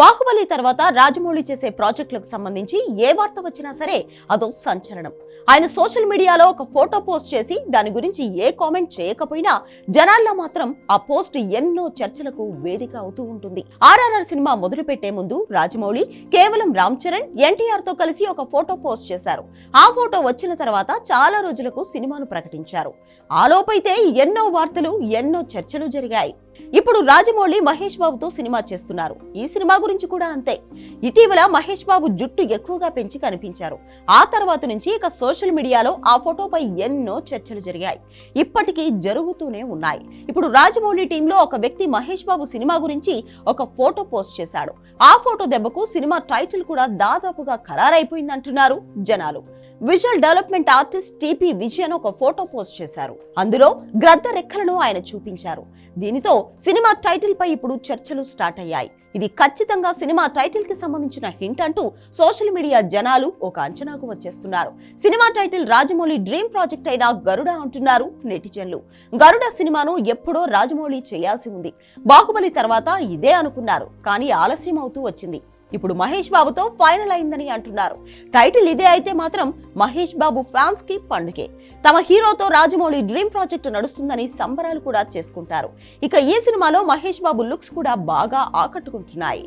బాహుబలి తర్వాత రాజమౌళి చేసే ప్రాజెక్టులకు సంబంధించి ఏ వార్త వచ్చినా సరే అదో సంచలనం. ఆయన సోషల్ మీడియాలో ఒక ఫోటో పోస్ట్ చేసి దాని గురించి ఏ కామెంట్ చేయకపోయినా జనాల్లో మాత్రం ఆ పోస్ట్ ఎన్నో చర్చలకు వేదిక అవుతూ ఉంటుంది. ఆర్ఆర్ఆర్ సినిమా మొదలు పెట్టే ముందు రాజమౌళి కేవలం రామ్ చరణ్ ఎన్టీఆర్తో కలిసి ఒక ఫోటో పోస్ట్ చేశారు. ఆ ఫోటో వచ్చిన తర్వాత చాలా రోజులకు సినిమాను ప్రకటించారు. ఆలోపైతే ఎన్నో వార్తలు ఎన్నో చర్చలు జరిగాయి. ఇప్పుడు రాజమౌళి మహేష్ బాబుతో సినిమా చేస్తున్నారు. ఈ సినిమా గురించి కూడా అంతే. ఇటీవల మహేష్ బాబు జుట్టు ఎక్కువగా పెంచి కనిపించారు. ఆ తర్వాత నుంచి ఇక సోషల్ మీడియాలో ఆ ఫోటోపై ఎన్నో చర్చలు జరిగాయి. ఇప్పటికీ జరుగుతూనే ఉన్నాయి. ఇప్పుడు రాజమౌళి టీంలో ఒక వ్యక్తి మహేష్ బాబు సినిమా గురించి ఒక ఫోటో పోస్ట్ చేశాడు. ఆ ఫోటో దెబ్బకు సినిమా టైటిల్ కూడా దాదాపుగా ఖరారైపోయిందంటున్నారు జనాలు. Visual development artist T P Vijayan ఒక ఫోటో పోస్ట్ చేశారు. అందులో గ్రద్ద రెక్కలను ఆయన చూపించారు. దీనితో సినిమా టైటిల్ పై ఇప్పుడు చర్చలు స్టార్ట్ అయ్యాయి. ఇది ఖచ్చితంగా సినిమా టైటిల్కి సంబంధించిన హింట్ అంటూ సోషల్ మీడియా జనాలు ఒక అంచనాకు వచ్చేస్తున్నారు. Cinema title Rajamouli dream project అయిన గరుడ అంటున్నారు నెటిజన్లు. గరుడ సినిమాను ఎప్పుడో రాజమౌళి చేయాల్సి ఉంది. బాహుబలి తర్వాత ఇదే అనుకున్నారు. కానీ ఆలస్యం అవుతూ వచ్చింది. ఇప్పుడు మహేష్ బాబుతో ఫైనల్ అయిందని అంటున్నారు. టైటిల్ ఇదే అయితే మాత్రం మహేష్ బాబు ఫ్యాన్స్కి పండుగే. తమ హీరోతో రాజమౌళి డ్రీమ్ ప్రాజెక్ట్ నడుస్తుందని సంబరాలు కూడా చేసుకుంటారు. ఇక ఈ సినిమాలో మహేష్ బాబు లుక్స్ కూడా బాగా ఆకట్టుకుంటున్నాయి.